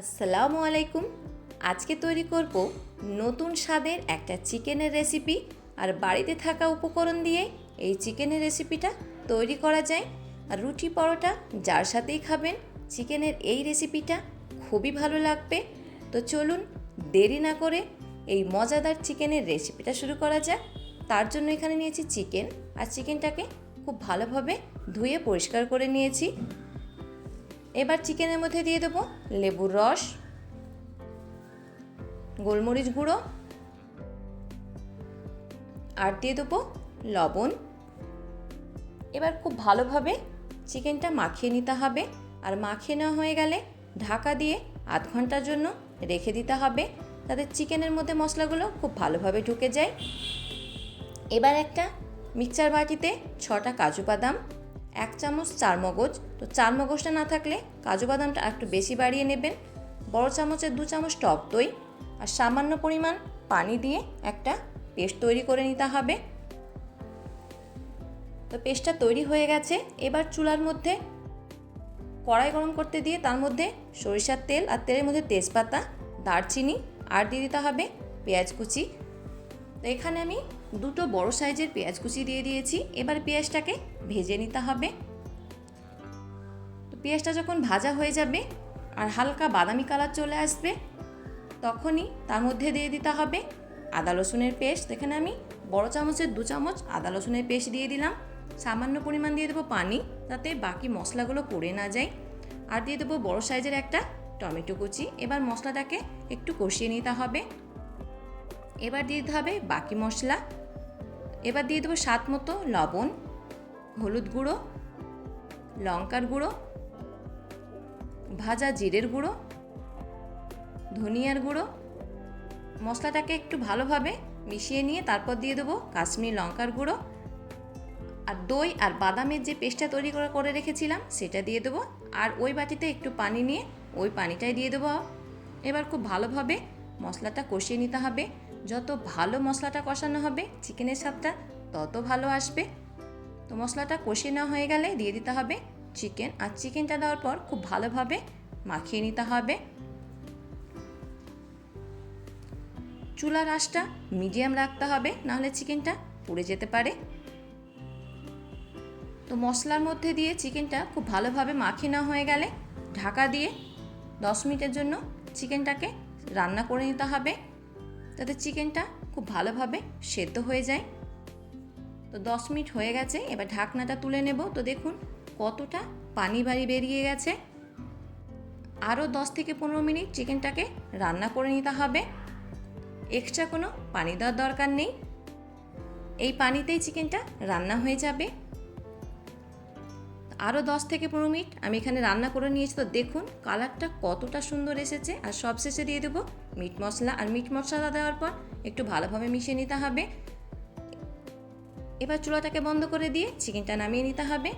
আসসালামু আলাইকুম। আজকে তৈরি করব নতুন স্বাদের একটা চিকেনের রেসিপি আর বাড়িতে থাকা উপকরণ দিয়ে এই চিকেনের রেসিপিটা তৈরি করা যায়। আর রুটি পরোটা যার সাথেই খাবেন, চিকেনের এই রেসিপিটা খুবই ভালো লাগবে। তো চলুন দেরি না করে এই মজাদার চিকেনের রেসিপিটা শুরু করা যাক। তার জন্য এখানে নিয়েছি চিকেন। আর চিকেনটাকে খুব ভালোভাবে ধুয়ে পরিষ্কার করে নিয়েছি। এবার চিকেনের মধ্যে দিয়ে দেবো লেবুর রস, গোলমরিচ গুঁড়ো, আর দিয়ে দেবো লবণ। এবার খুব ভালোভাবে চিকেনটা মাখিয়ে নিতে হবে, আর মাখিয়ে নেওয়া হয়ে গেলে ঢাকা দিয়ে আধ ঘণ্টার জন্য রেখে দিতে হবে যাতে চিকেনের মধ্যে মশলাগুলো খুব ভালোভাবে ঢুকে যায়। এবার একটা মিক্সচার বাটিতে ছটা কাজু বাদাম এক চামচ চার মগজ তো চার মগজটা না থাকলে কাজু বাদামটা একটু বেশি বাড়িয়ে নেবেন। বড় চামচের দু চামচ টক দই আর সামান্য পরিমাণ পানি দিয়ে একটা পেস্ট তৈরি করে নিতে হবে। তো পেস্টটা তৈরি হয়ে গেছে। এবার চুলার মধ্যে কড়াই গরম করতে দিয়ে তার মধ্যে সরিষার তেল আর তেলের মধ্যে তেজপাতা, দারচিনি আর দিয়ে দিতে হবে পেঁয়াজ কুচি। তো এখানে আমি দুটো বড় সাইজের পেঁয়াজ কুচি দিয়ে দিয়েছি। এবার পেঁয়াজটাকে ভেজে নিতে হবে। তো পেঁয়াজটা যখন ভাজা হয়ে যাবে আর হালকা বাদামি কালার চলে আসবে, তখনই তার মধ্যে দিয়ে দিতে হবে আদা রসুনের পেস্ট। এখানে আমি বড় চামচের দু চামচ আদা রসুনের পেস্ট দিয়ে দিলাম। সামান্য পরিমাণ দিয়ে দেবো পানি, যাতে বাকি মশলাগুলো পড়ে না যায়। আর দিয়ে দেবো বড় সাইজের একটা টমেটো কুচি। এবার মশলাটাকে একটু কষিয়ে নিতে হবে। এবার দিয়ে দিতে হবে বাকি মশলা। এবার দিয়ে দেবো স্বাদ মতো লবণ, হলুদ গুঁড়ো, লঙ্কার গুঁড়ো, ভাজা জিরের গুঁড়ো, ধনিয়ার গুঁড়ো। মশলাটাকে একটু ভালোভাবে মিশিয়ে নিয়ে তারপর দিয়ে দেবো কাশ্মীরি লঙ্কার গুঁড়ো। আর দই আর বাদামের যে পেস্টটা তৈরি করে করে রেখেছিলাম, সেটা দিয়ে দেবো। আর ওই বাটিতে একটু পানি নিয়ে ওই পানিটাই দিয়ে দেবো। এবার খুব ভালোভাবে মশলাটা কষিয়ে নিতে হবে। যত ভালো মশলাটা কষানো হবে, চিকেনের স্বাদটা তত ভালো আসবে। তো মশলাটা কষিয়ে নেওয়া হয়ে গেলে দিয়ে দিতে হবে চিকেন, আর চিকেনটা দেওয়ার পর খুব ভালোভাবে মাখিয়ে নিতে হবে। চুলার আঁচটা মিডিয়াম রাখতে হবে, নাহলে চিকেনটা পুড়ে যেতে পারে। তো মশলার মধ্যে দিয়ে চিকেনটা খুব ভালোভাবে মাখিয়ে নেওয়া হয়ে গেলে ঢাকা দিয়ে দশ মিনিটের জন্য চিকেনটাকে রান্না করে নিতে হবে। যাতে চিকেনটা খুব ভালোভাবে সেদ্ধ হয়ে যায়। তো দশ মিনিট হয়ে গেছে, এবার ঢাকনাটা তুলে নেব। তো দেখুন কতটা পানি বাড়ি বেরিয়ে গেছে। আরও দশ থেকে পনেরো মিনিট চিকেনটাকে রান্না করে নিতে হবে। এক্সট্রা কোনো পানি দেওয়ার দরকার নেই। এই পানিতেই চিকেনটা রান্না হয়ে যাবে। আরও দশ থেকে পনেরো মিনিট আমি এখানে রান্না করে নিয়েছি। তো দেখুন কালারটা কতটা সুন্দর এসেছে। আর সব শেষে দিয়ে দেবো মিট মশলা আর মিট মশলা দেওয়ার পর একটু ভালোভাবে মিশিয়ে নিতে হবে। এবার চুলাটাকে বন্ধ করে দিয়ে চিকেনটা নামিয়ে নিতে হবে।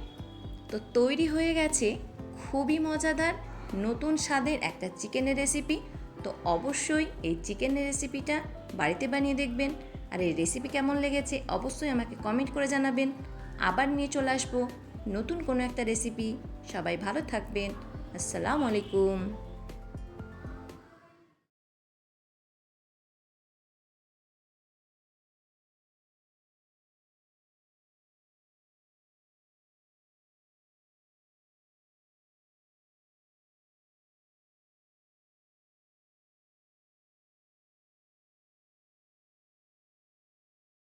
তো তৈরি হয়ে গেছে খুবই মজাদার নতুন স্বাদের একটা চিকেনের রেসিপি। তো অবশ্যই এই চিকেনের রেসিপিটা বাড়িতে বানিয়ে দেখবেন। আর এই রেসিপি কেমন লেগেছে অবশ্যই আমাকে কমেন্ট করে জানাবেন। আবার নিয়ে চলে আসব নতুন কোনো একটা রেসিপি। সবাই ভালো থাকবেন। আসসালামু আলাইকুম।